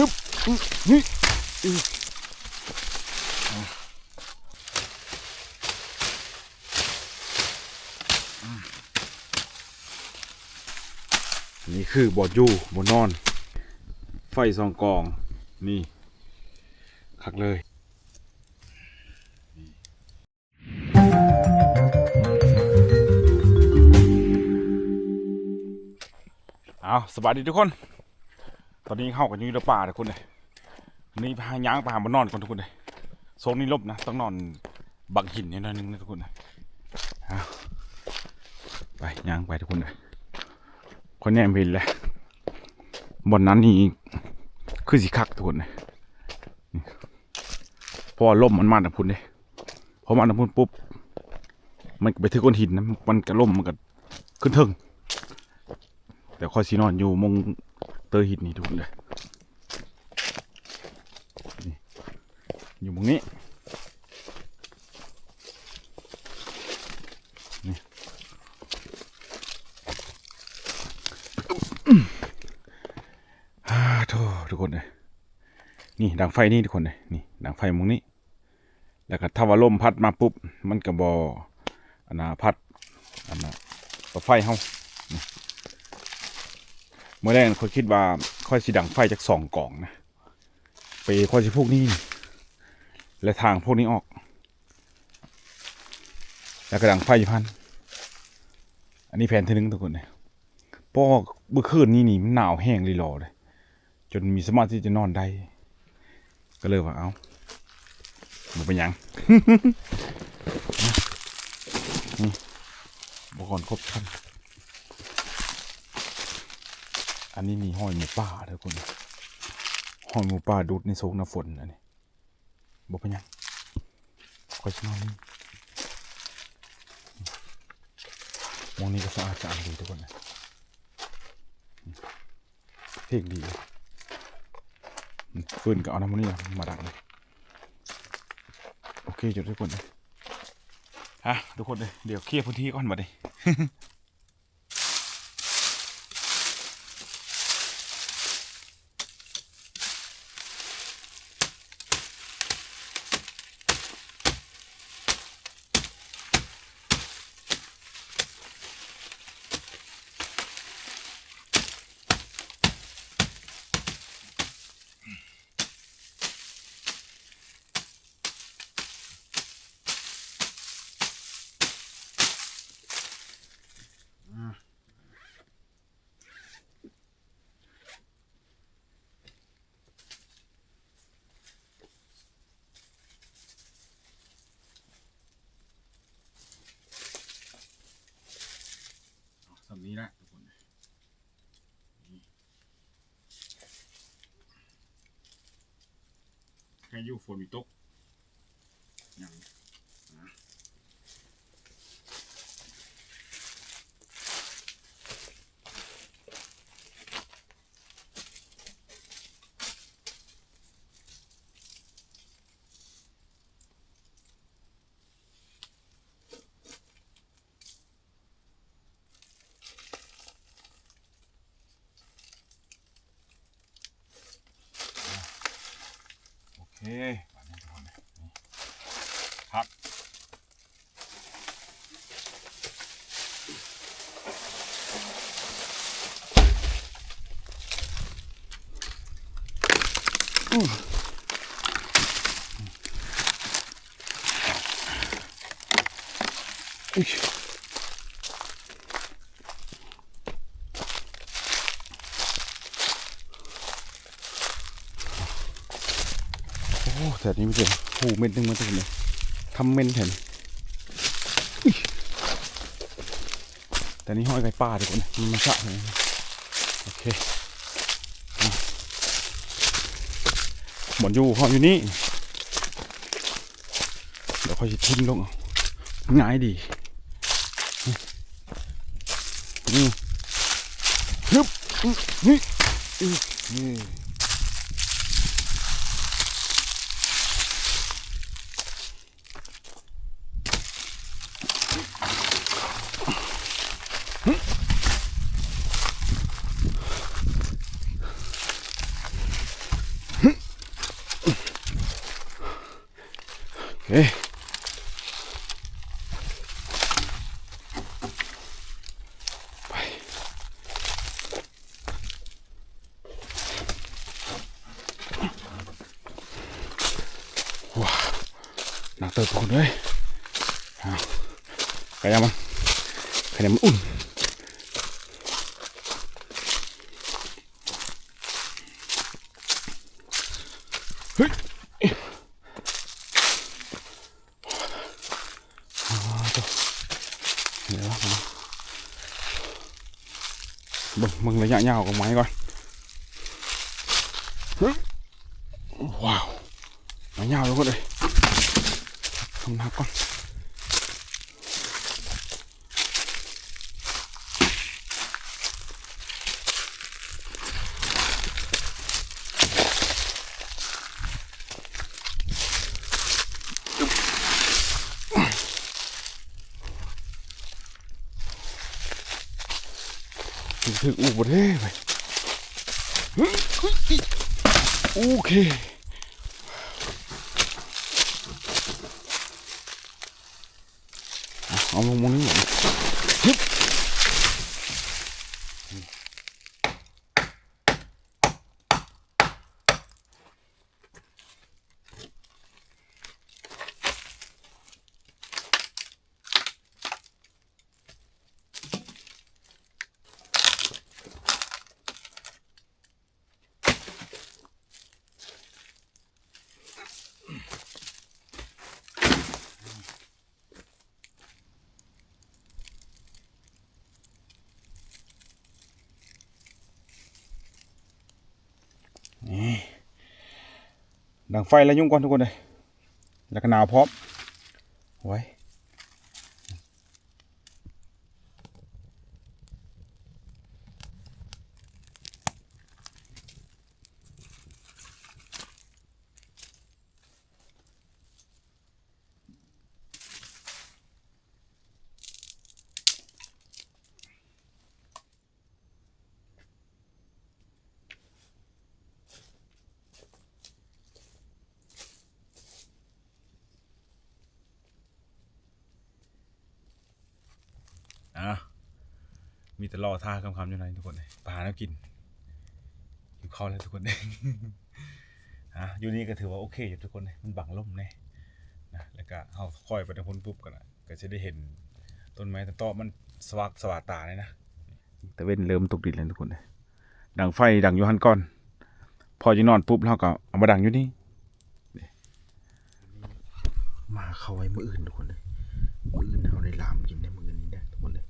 ฮึบนี่คือนี่คือบอดยูบนนอน ไฟสองกอง นี่คักเลยเอาสวัสดีทุกคน ตอนนี้เข้ากันอยู่ในป่าทุกคนเลยนี่พาย้างปหาบานอนก่อนทุกคนเลยโซนนี้ลบนะต้องนอนบักหินนิดนึงนะทุกคนนะเอาไปย้างไปทุกคนเลยคนแน่เห็นแล้วบนนั้นนี่คือสีคักทุกคนเลยพราะว่าล่มมันมาจากพุ่นเลยพอมาจากพุ่นปุ๊บมันไปถึงก้อนหินนะมันก็ล่มมันก็ขึ้นเทิงแต่คอยสีนอนอยู่มง เตอร์หินนี่ทุกคนเลยอยู่มงนี้นี่ฮ่าทุกคนเลยนี่ดังไฟนี่ทุกคนเลยนี่ดังไฟมงนี้ แล้วก็ถ้าว่าลมพัดมาปุ๊บ มันก็บออันนาพัดอันน่อาไฟเฮา เมื่อแรกค่อยคิดว่าค่อยสิดังไฟจากสองกล่องนะไปค่อยสิพวกนี้ และทางพวกนี้ออก แล้วก็ดังไฟพัน อันนี้แผนที่หนึ่งทุกคนเลยเพราะเมื่อคืนนี้นี่มันหนาวแห้งเลยรอเลย จนมีสมาธิจะนอนได้ ก็เลยว่าเอาบ่เป็นยังนี่บุคคลครบชั้น อันนี้มีห้อยหมูป่าทุกคนห้อยหมูป่าดูดในโซกน้ำฝนอันนี้บอกเป็นหยังคอยชนอนนี่มองนี้ก็สะอาดสะอาดดีทุกคนนะเพลงดีฟืนก็เอาน้ำมันนี่มาดักเลยโอเคจุดทุกคนเลยอะทุกคนเลยเดี๋ยวเคลียร์พื้นที่ก่อนมาดิ สำนี้แหละทุกคนแค่อยูฝนมีตกอย่างนะโอเคแบบนี้ทุกคนนะนี่พัก อู้ยโอ้แต่นี้ไม่เจอหูเม็ดหนึงมาจากไหนทำเม็นแผ่นแต่นี่ห้อยไก่ป่าดีกว่านะมันมาสะโอเคอะ หมอนอยู่ห้องอยู่นี่ เดี๋ยวค่อยจะทิ้งลงเอาง่ายดีนี่ฮึบนี่นี่ เอ๊ะไปว้าวหนักเติบทุกคนเลยเอาไก่ยังมันไก่ยังมันอุ่น เฮ้ยอ๋อตัวเดี๋ยวมา เบิ่งมึงระยะยาวของไม้ก่อนเฮ้ยว้าวระยะยาวทุกคนเลยทำหนักก่อนถึงถึงอูบดเฮ้ยไปเฮ้ยเฮ้ย โอเคอะเอามองมองนี่หมดฮึบนี่ ดังไฟแล้วยุ่งก่อนทุกคนเลยแล้วก็หนาวพร้อมไว้ รอท่าคำๆอยู่ไหนทุกคนเลยปลาแล้วกินหิวข้าวแล้วทุกคนเลยอะอยู่นี่ก็ถือว่าโอเคอยู่ทุกคนเลยมันบังลมแน่นะแล้วก็เอาค่อยไปทางพ้นปุ๊บกันนะก็จะได้เห็นต้นไม้ต้นตอมันสว่างสว่างตาเลยนะแต่เว้นเริ่มตกดินแล้วทุกคนเลยดังไฟดังอยู่หันก่อน พอจะนอนปุ๊บเราก็เอามาดังอยู่นี่นี่มาเข้าไว้มืออื่นทุกคนเลยมืออื่นเอาได้ลามกินได้มืออื่นนี้ได้ทุกคนเลย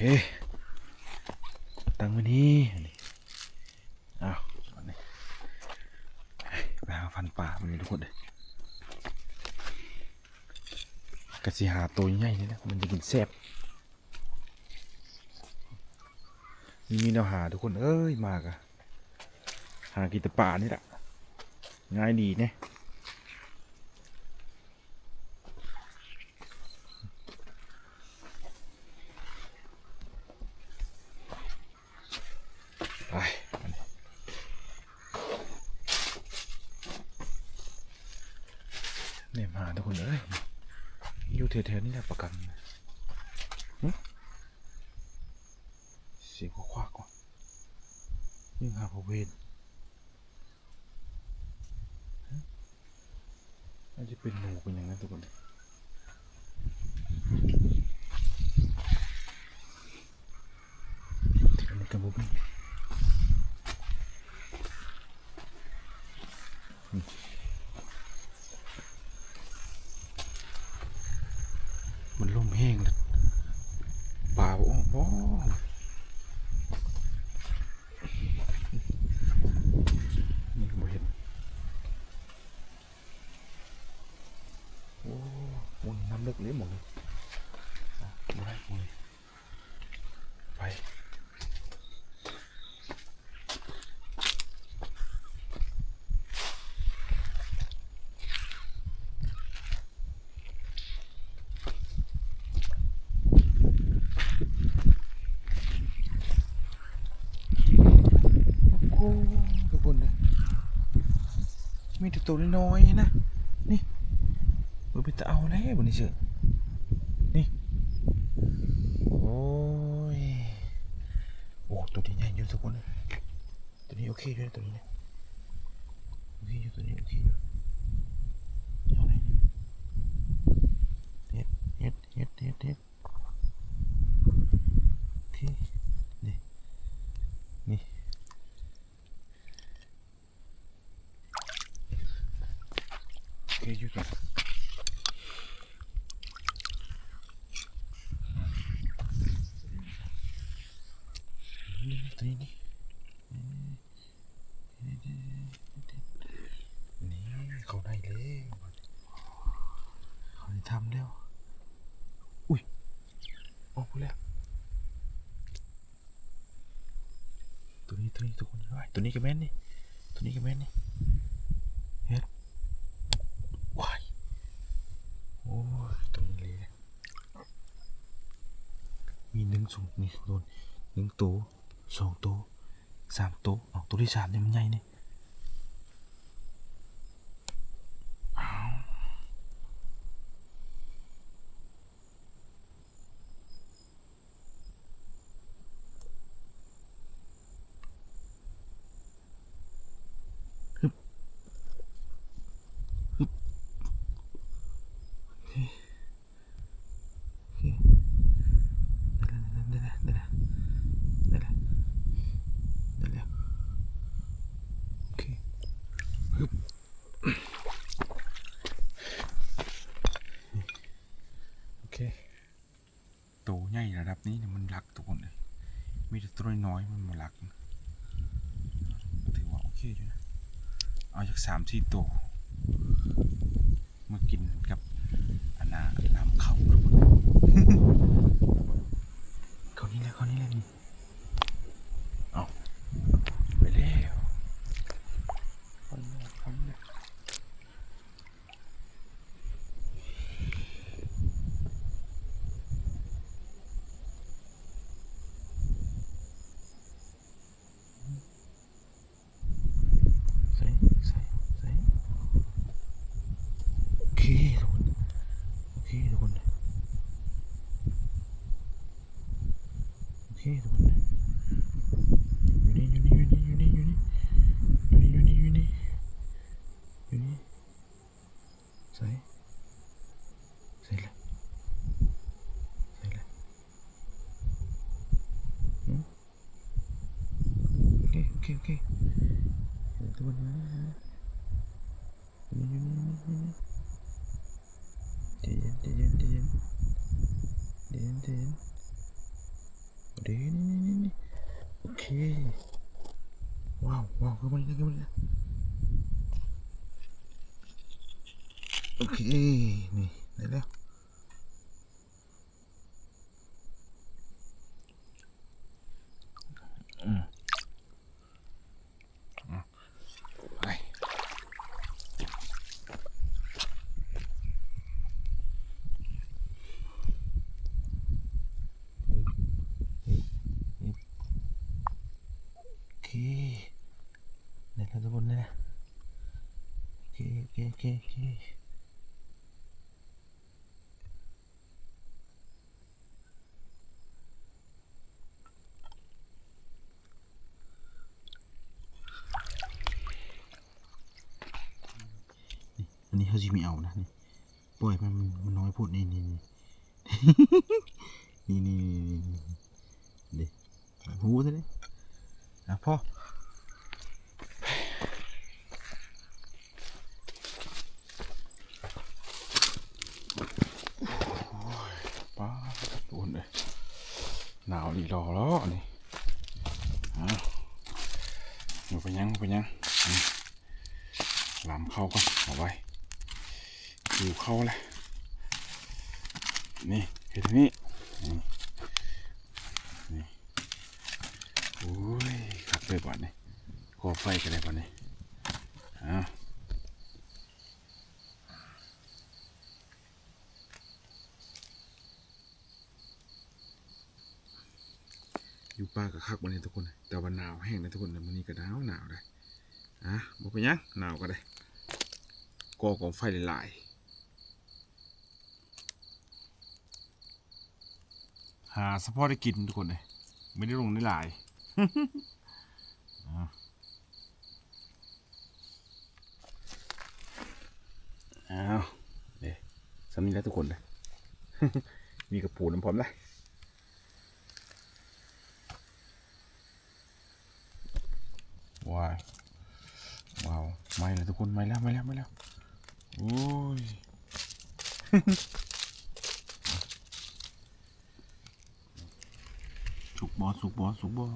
เคตั้งไว้นี่นี่อ้าวอันนี้ไปหาฟันป่ามันนี่ทุกคนเลยกระสีหาตัวใหญ่นี่นะมันจะกินแซ่บมีมีแนวหาทุกคนเอ้ยมากอะหากินแต่ป่านี่แหละง่ายดีเนี่ย ไปอันนี้เนี่ยมาทุกคนเอ้ยอยู่ แถวๆนี้แหละประกันเสียงควักว่ะนยิ่งหาพระเวทฮะอาจจะเป็นหนูเป็นอย่างนั้นทุกคน ได้หมดไปด้หมดไปมีแต่ตัวน้อยนะ นี่มันเป็นตะเอาแล้วบนนี้เจือ เคด้วยนะตัวนี้นะโอเคอยู่ตัวนี้โอเคอยู่เอาไหนนี่เฮ็ดเฮ็ดเฮ็ดเฮ็ดเฮ็ดโอเคนี่นี่โอเคอยู่ตัวนี่ตัวนี้นี่ นี่เขาได้แล้วเขาได้ทำแล้ว อุ้ยออกไปแล้วตัวนี้ตัวนี้ทุกคนว้ายตัวนี้ก็แม่นนี่ตัวนี้ก็แม่นนี่เฮ็ดว้ายโอ้ยตัวนี้เลยมีหนึ่งสองนี่โดนหนึ่งตัวสองตัว สามตัวออกตัวที่สามเนี่ยมันใหญ่เนี่ยาวได้แล้วได้แล้วได้แล้วได้แล้วได้แล้วโอเคฮึบโอเคตัวใหญ่ระดับนี้เนี่ยมันรักทุกคนเลยมีแต่ตัว น้อยๆมันมาลักถือว่าโอเคด้วยนะเอาจากสามสี่ตัวมากินกับอันนาลำเข้าทุกคนเขานี่แหละเขานี่แหละนี่เอาไปแล้วเขานี่แหละเขานี่แหละใส่ใส่ใส่โอเคทุกคนโอเคทุกคนโอเคทุกคนอยู่นี่อยู่นี่อยู่นี่อยู่นี่อยู่นี่อยู่นี่อยู่นี่อยู่นี่ใส่ใส่เลยใส่เลยอืมโอเคโอเคโอเคเดี๋ยวทุกคนมาอยู่นี่อยู่นี่อยู่นี่อยู่นี่ใจเย็นใจเย็นใจเย็นใจเย็นใจเย็นเดี๋ยว นี่นี่นี่นี่โอเค ว้าวว้าวเข้ามาเลยเข้ามาเลยโอเค นี่ ได้แล้วอืม ไป โอเคได้แล้วทุกคนได้แล้วโอเคโอเคโอเคโอเค อันนี้ เขาจะไม่เอานะนี่ปล่อยมันมันน้อยพูดนี่นี่นี่นี่นี่นี่นี่เด็กหูซะดิอะพ่อ ป้าทุกคนเลยหนาวอีกรอแล้วนี่อะอยู่ไปยังไปยังอืมลำเข้าก่อนเอาไว้อยู่ เขาเลยนี่เห็นนี่นี่นี่โอ้ยขับเลยบ่อนนี่ขอไฟกันเลยบ่อนนี่อะอยู่ป่ากับคักวันนี้ทุกคน แต่ว่าหนาวแห้งนะทุกคนวันนี้ก็หนาวหนาวเลยอะบอกไปยังหนาวก็ได้ก่อกองไฟหลายๆ หาเฉพาะได้กินทุกคนเลยไม่ได้ลงในหลายอ้าวเดี๋ยวสำนีแล้วทุกคนเลยมีกระปูน้ำพร้อมเลยว้าวว้าวไม่แล้วทุกคนไม่แล้วไม่แล้วไม่แล้วโอ้ย สุกบอสุกบอสุกบอ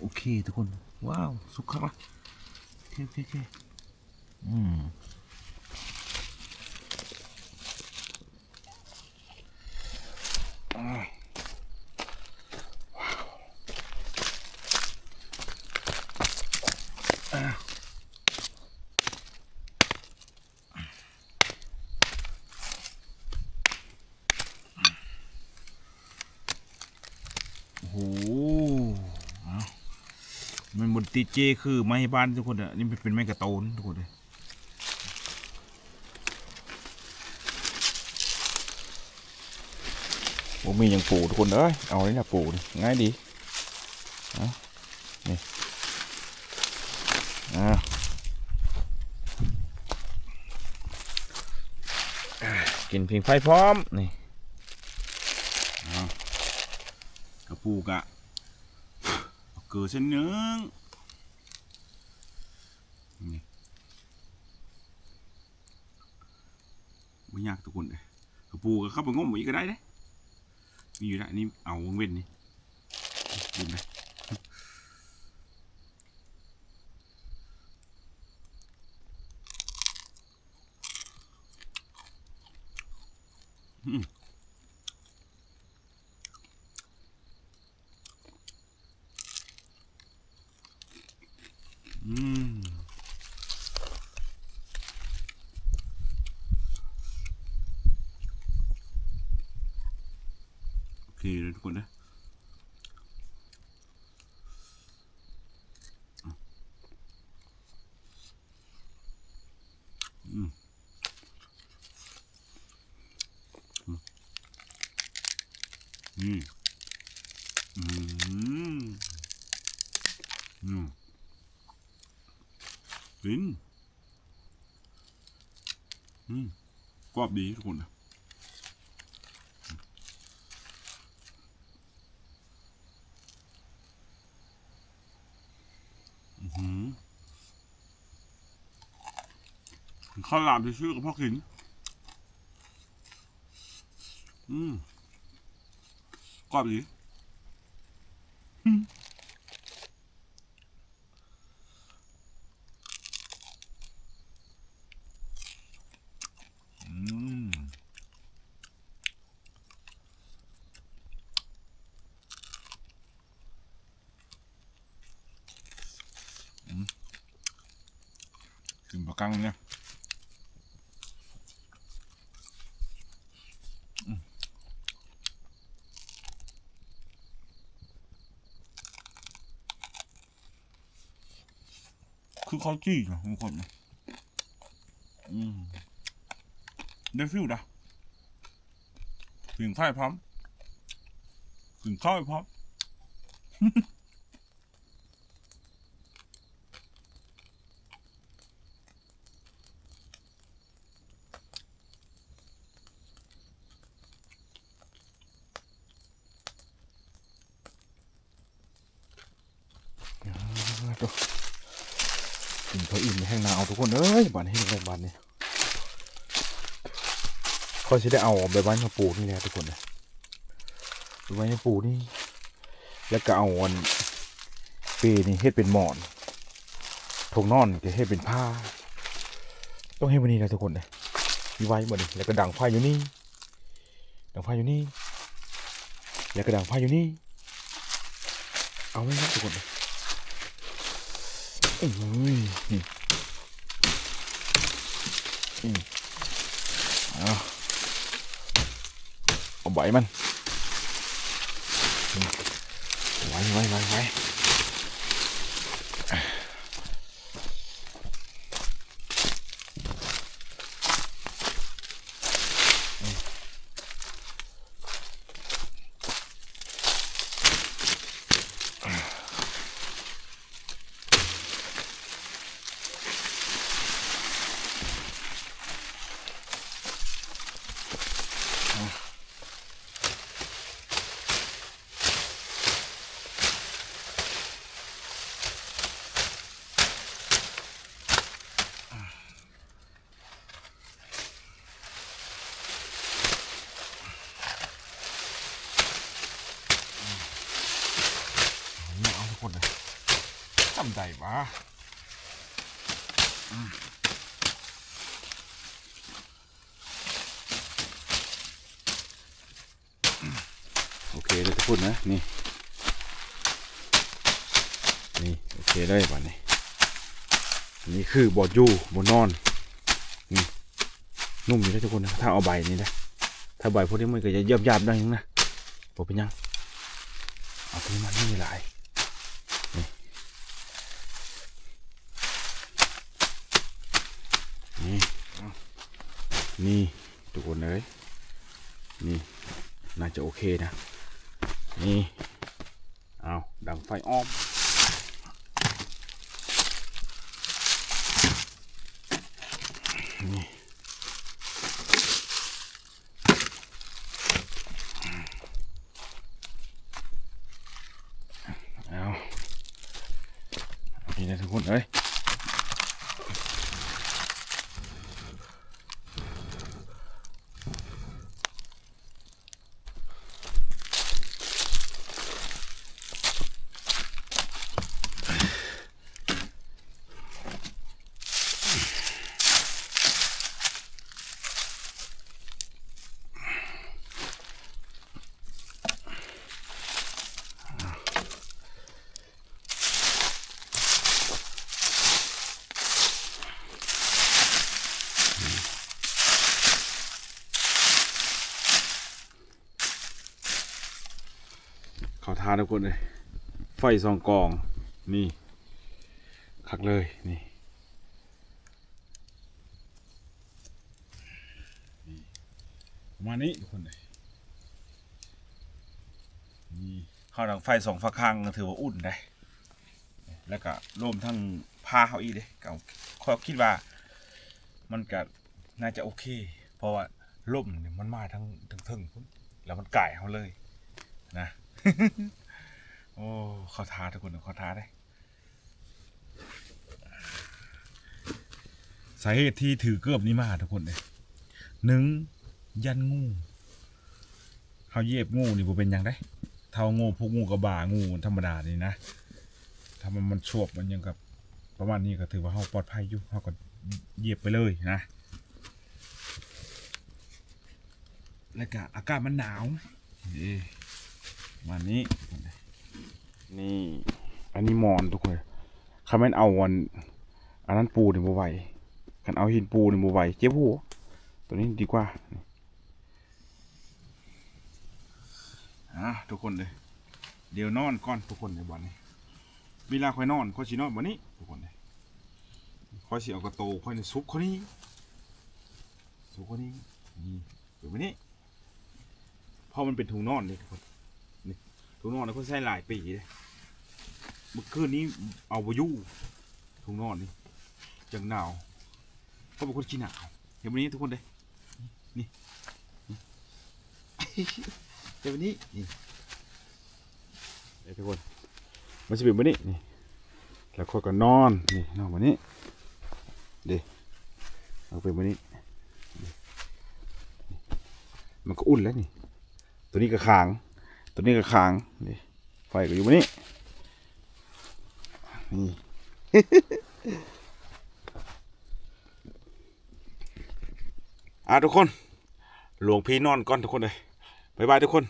โอเคทุกคน ว้าว สุกครับละโอเคโอเคโอเคอืมอ่าว้าวอ่าโอ้โหเอา มันบนตีเจคือไม้บ้านทุกคนอะนี่มันเป็นไม้กระโตนทุกคนเลยผมมีอย่างปูทุกคนเอ้ยเอาเลยนะปูนี่ง่ายดีนี่อ่ากินเพียงไฟพร้อมนี่เอา ปูกะเอะเกลือเส้นนึงนี่ไม่ยากทุกคนเลยปูก็เข้าไปง้มอีกก็ได้เด้มีอยู่แล้วนี่เอาวงเว้นนี่ดินไปอืมอืม โอเคเลยทุกคนนะอืมอืมอืมอืมอืมกินอืมกรอบดีทุกคนนะอือหือ ข้าวหลามที่ชื่อกับพ่อกิน อืมกรอบดีอืมอืมอืมถึงปากกังเนี่ยอืมคือเข้าจี้นะทุกคนนะอืมได้ฟิวนะถึงข้าวพร้อมถึงข้าวพร้อม ถึงเขาอิ่มในแห้งนาเอาทุกคนเอ้ยบ้านให้ในบ้านนี่เขาจะได้เอาใบไม้มาปลูกนี่แหละทุกคนนะใบไม้มาปลูกนี่ แล้วก็เอาอันเปนี่เฮ็ดเป็นหมอนทงนอนก็เฮ็ดเป็นผ้า ต้องให้วันนี้นะทุกคนนะมีไว้หมดเลยแล้วก็ดังไฟอยู่นี่ ดังไฟอยู่นี่ แล้วก็ดังไฟอยู่นี่ เอาไว้นะทุกคนนะโอ้ยนี่อืม เอาเอาใบมันไว้ไว้ไว้ไว้ ได้ปะอืมโอเคเดี๋ยจะพูดนะ นี่ นี่ โอเคได้ป่ะนี่นี่คือบอดยู่บนนอนนี่นุ่มอยู่ได้ทุกคนนะ ถ้าเอาใบนี้นะ ถ้าใบพวกนี้มันก็จะเยียบยาบได้ยังนะบอกเป็นยัง เอาตัวนี้มานี่หลาย นี่เอา นี่ทุกคนเลยนี่น่าจะโอเคนะ นี่เอาดังไฟอ้อมนี่เอาโอเคนะทุกคนเอ้ย เขาทาทุกคนเลย ไฟสองกอง นี่คักเลย นี่ประมาณนี้ทุกคนเลยนี่ข้าวดังไฟสองฝักข้างถือว่าอุ่นได้ แล้วก็รวมทั้งผ้าเขาอีกเลยก็ข้อยคิดว่า มันก็น่าจะโอเค เพราะว่าล่มเนี่ยมันมาทั้งทั้งเทึงพุ่นแล้วมันไก่เขาเลยนะ โอ้ขาท้าทุกคนขาท้าได้สาเหตุที่ถือเกือบนี้มาทุกคนเลยหนึ่งยันงูเขาเยียบงูนี่บ่เป็นยังได้เท่างูพวกงูกระบางูธรรมดานี่นะถ้ามันมันชวบมันยังกับประมาณนี้ก็ถือว่าเขาปลอดภัยอยู่เขาก็เยียบไปเลยนะแล้วก็อากาศมันหนาวนี่ มาณนี้ นี่ อันนี้หมอนทุกคนคำแม่นเอาวันอันนั้นปูนี่บ่ไหวคันเอาหินปูนี่บ่ไหวเจ็บหัวตัวนี้ดีกว่านี่อะทุกคนเลย เดี๋ยวนอนก่อนทุกคนในวันนี้เวลาค่อยนอนค่อยสินอนวันนี้ทุกคนเลยค่อยสิเอากระโตค่อยในซุปคนนี้ซุปคนนี้นี่อยู่วันนี้เพราะมันเป็นถุงนอนเลยทุกคนนี่ ถุงนอนนะคนใช้หลายปีเลยเมื่อคืนนี้เอาไปยู่ถุงนอนนี่จังหนาวเพราะเป็นคนขี้หนาวเห็นวันนี้ทุกคนเลยนี่เห็นวันนี้นี่เดี๋ยวทุกคนมันจะเป็นวันนี้นี่แล้วคนก็นอนนี่นอนวันนี้เดี๋ยวเอาเป็นวันนี้มันก็อุ่นแล้วนี่ ตัวนี้ก็ค้าง ตัวนี้ก็ค้างนี่ไฟก็อยู่บนนี้นี่อะทุกคน หลวงพี่นอนก่อนทุกคนเลยบายบายทุกคน